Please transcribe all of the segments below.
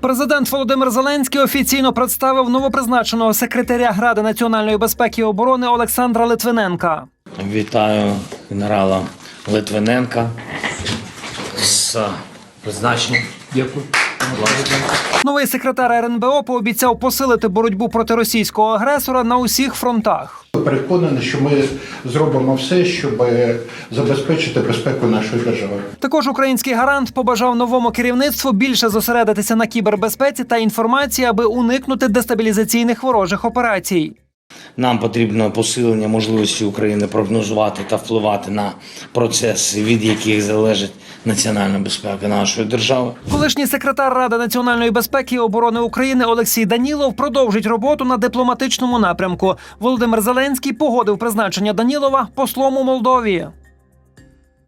Президент Володимир Зеленський офіційно представив новопризначеного секретаря Ради національної безпеки і оборони Олександра Литвиненка. Вітаю генерала Литвиненка з призначенням. Дякую. Новий секретар РНБО пообіцяв посилити боротьбу проти російського агресора на усіх фронтах. Переконаний, що ми зробимо все, щоб забезпечити безпеку нашої держави. Також український гарант побажав новому керівництву більше зосередитися на кібербезпеці та інформації, аби уникнути дестабілізаційних ворожих операцій. Нам потрібно посилення можливості України прогнозувати та впливати на процеси, від яких залежить національна безпека нашої держави. Колишній секретар Ради національної безпеки і оборони України Олексій Данілов продовжить роботу на дипломатичному напрямку. Володимир Зеленський погодив призначення Данілова послом у Молдові.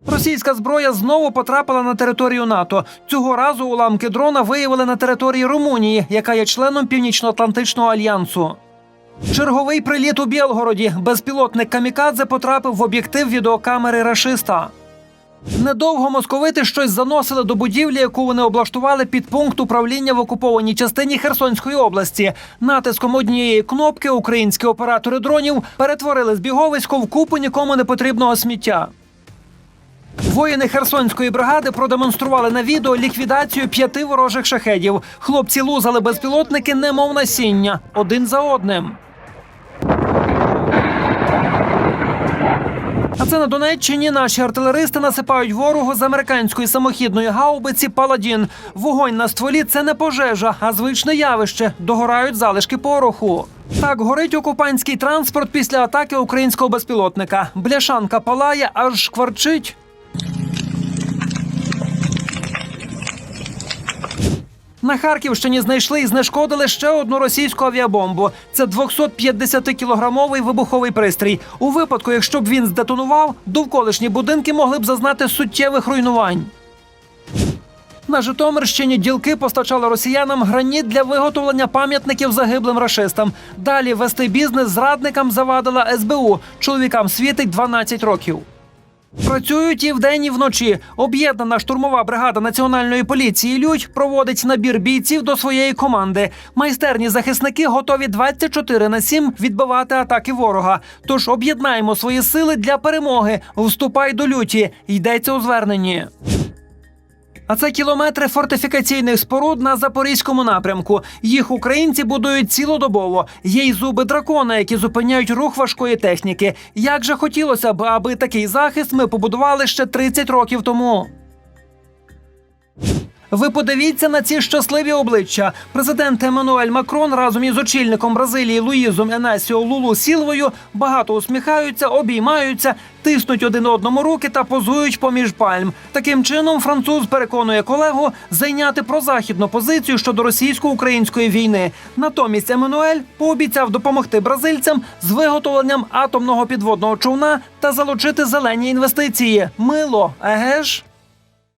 Російська зброя знову потрапила на територію НАТО. Цього разу уламки дрона виявили на території Румунії, яка є членом Північно-Атлантичного альянсу. Черговий приліт у Білгороді. Безпілотник Камікадзе потрапив в об'єктив відеокамери рашиста. Недовго московити щось заносили до будівлі, яку вони облаштували під пункт управління в окупованій частині Херсонської області. Натиском однієї кнопки українські оператори дронів перетворили збіговисько в купу нікому не потрібного сміття. Воїни Херсонської бригади продемонстрували на відео ліквідацію п'яти ворожих шахедів. Хлопці лузали безпілотники, немов насіння, один за одним. Це на Донеччині наші артилеристи насипають ворогу з американської самохідної гаубиці Паладін. Вогонь на стволі це не пожежа, а звичне явище. Догорають залишки пороху. Так горить окупантський транспорт після атаки українського безпілотника. Бляшанка палає, аж шкварчить. На Харківщині знайшли і знешкодили ще одну російську авіабомбу. Це 250-кілограмовий вибуховий пристрій. У випадку, якщо б він здетонував, довколишні будинки могли б зазнати суттєвих руйнувань. На Житомирщині ділки постачали росіянам граніт для виготовлення пам'ятників загиблим рашистам. Далі вести бізнес зрадникам завадила СБУ. Чоловікам світить 12 років. Працюють і вдень, і вночі. Об'єднана штурмова бригада національної поліції Людь проводить набір бійців до своєї команди. Майстерні захисники готові 24 на 7 відбивати атаки ворога. Тож об'єднаємо свої сили для перемоги. Вступай до люті. Йдеться у зверненні. А це кілометри фортифікаційних споруд на запорізькому напрямку. Їх українці будують цілодобово. Є й зуби дракона, які зупиняють рух важкої техніки. Як же хотілося б, аби такий захист ми побудували ще 30 років тому. Ви подивіться на ці щасливі обличчя. Президент Еммануель Макрон разом із очільником Бразилії Луїзом Енасіо Лулу Сілвою багато усміхаються, обіймаються, тиснуть один одному руки та позують поміж пальм. Таким чином, француз переконує колегу зайняти прозахідну позицію щодо російсько-української війни. Натомість Еммануель пообіцяв допомогти бразильцям з виготовленням атомного підводного човна та залучити зелені інвестиції. Мило, еге ж?